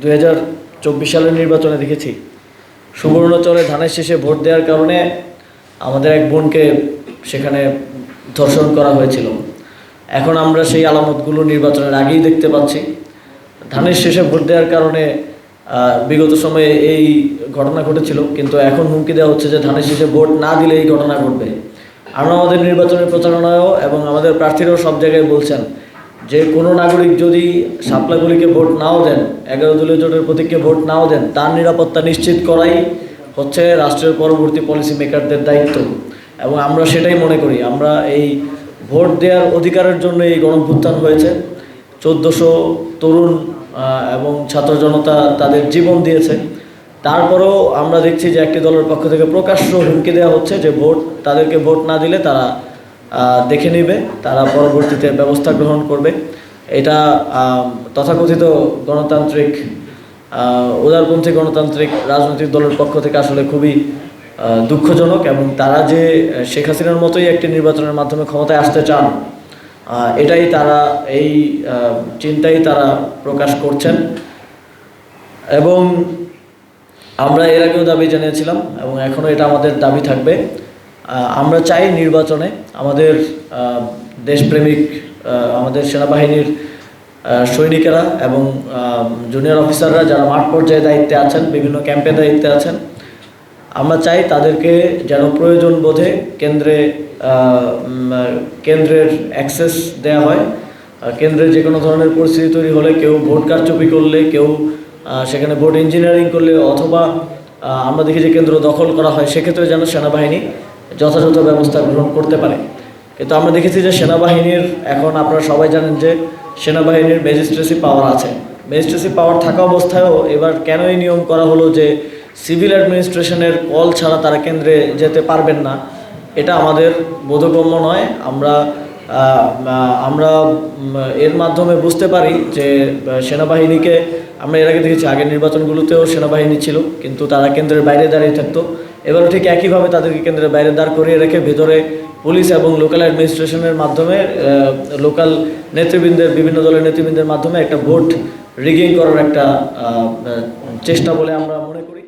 দুই হাজার চব্বিশ সালের নির্বাচনে দেখেছি। সুবর্ণচরে ধানের শেষে ভোট দেওয়ার কারণে আমাদের এক বোনকে সেখানে ধর্ষণ করা হয়েছিল। এখন আমরা সেই আলামতগুলো নির্বাচনের আগেই দেখতে পাচ্ছি। ধানের শেষে ভোট দেওয়ার কারণে বিগত সময়ে এই ঘটনা ঘটেছিল, কিন্তু এখন হুমকি দেওয়া হচ্ছে যে ধানের শেষে ভোট না দিলে এই ঘটনা ঘটবে। আমরা আমাদের নির্বাচনের প্রচারণায়ও এবং আমাদের প্রার্থীরাও সব জায়গায় বলছেন যে কোনো নাগরিক যদি সাপলাগুলিকে ভোট নাও দেন, এগারো দলীয় জোটের প্রতীককে ভোট নাও দেন, তার নিরাপত্তা নিশ্চিত করাই হচ্ছে রাষ্ট্রের পরবর্তী পলিসি মেকারদের দায়িত্ব। এবং আমরা সেটাই মনে করি, আমরা এই ভোট দেওয়ার অধিকারের জন্য এই গণভ্যুত্থান হয়েছে। চোদ্দোশো তরুণ এবং ছাত্র জনতা তাদের জীবন দিয়েছে। তারপরেও আমরা দেখছি যে একটি দলের পক্ষ থেকে প্রকাশ্য হুমকি দেওয়া হচ্ছে যে ভোট, তাদেরকে ভোট না দিলে তারা দেখে নেবে, তারা পরবর্তীতে ব্যবস্থা গ্রহণ করবে। এটা তথাকথিত গণতান্ত্রিক উদারপন্থী গণতান্ত্রিক রাজনৈতিক দলের পক্ষ থেকে আসলে খুবই দুঃখজনক এবং তারা যে শেখ হাসিনার মতোই একটি নির্বাচনের মাধ্যমে ক্ষমতায় আসতে চান এটাই তারা, এই চিন্তাই তারা প্রকাশ করছেন। এবং আমরা এর আগেও দাবি জানিয়েছিলাম এবং এখনও এটা আমাদের দাবি থাকবে। আমরা চাই নির্বাচনে আমাদের দেশপ্রেমিক আমাদের সেনাবাহিনীর সৈনিকেরা এবং জুনিয়র অফিসাররা যারা মাঠ পর্যায়ে দায়িত্বে আছেন, বিভিন্ন ক্যাম্পে দায়িত্বে আছেন, আমরা চাই তাদেরকে যেন প্রয়োজন বোধে কেন্দ্রে কেন্দ্রের অ্যাক্সেস দেওয়া হয়। কেন্দ্রে যে কোনো ধরনের পরিস্থিতি তৈরি হলে কেউ ভোট কারচুপি করলে, কেউ সেখানে ভোট ইঞ্জিনিয়ারিং করলে অথবা আমরা দেখি যে কেন্দ্র দখল করা হয়, সেক্ষেত্রে যেন সেনাবাহিনী যথাযথ ব্যবস্থা গ্রহণ করতে পারে। কিন্তু আমরা দেখেছি যে সেনাবাহিনীর, এখন আপনারা সবাই জানেন যে সেনাবাহিনীর ম্যাজিস্ট্রেসি পাওয়ার আছে। ম্যাজিস্ট্রেসি পাওয়ার থাকা অবস্থায়ও এবার কেন এই নিয়ম করা হলো যে সিভিল অ্যাডমিনিস্ট্রেশনের কল ছাড়া তারা কেন্দ্রে যেতে পারবেন না? এটা আমাদের বোধগম্য নয়। আমরা আমরা এর মাধ্যমে বুঝতে পারি যে সেনাবাহিনীকে, আমরা এর আগে দেখেছি আগের নির্বাচনগুলোতেও সেনাবাহিনী ছিল, কিন্তু তারা কেন্দ্রের বাইরে দাঁড়িয়ে থাকতো। এবারও ঠিক একইভাবে তাদেরকে কেন্দ্রে বাইরে দাঁড় করিয়ে রেখে ভেতরে পুলিশ এবং লোকাল অ্যাডমিনিস্ট্রেশনের মাধ্যমে লোকাল নেতৃবৃন্দের, বিভিন্ন দলের নেতৃবৃন্দের মাধ্যমে একটা ভোট রিগিং করার একটা চেষ্টা বলে আমরা মনে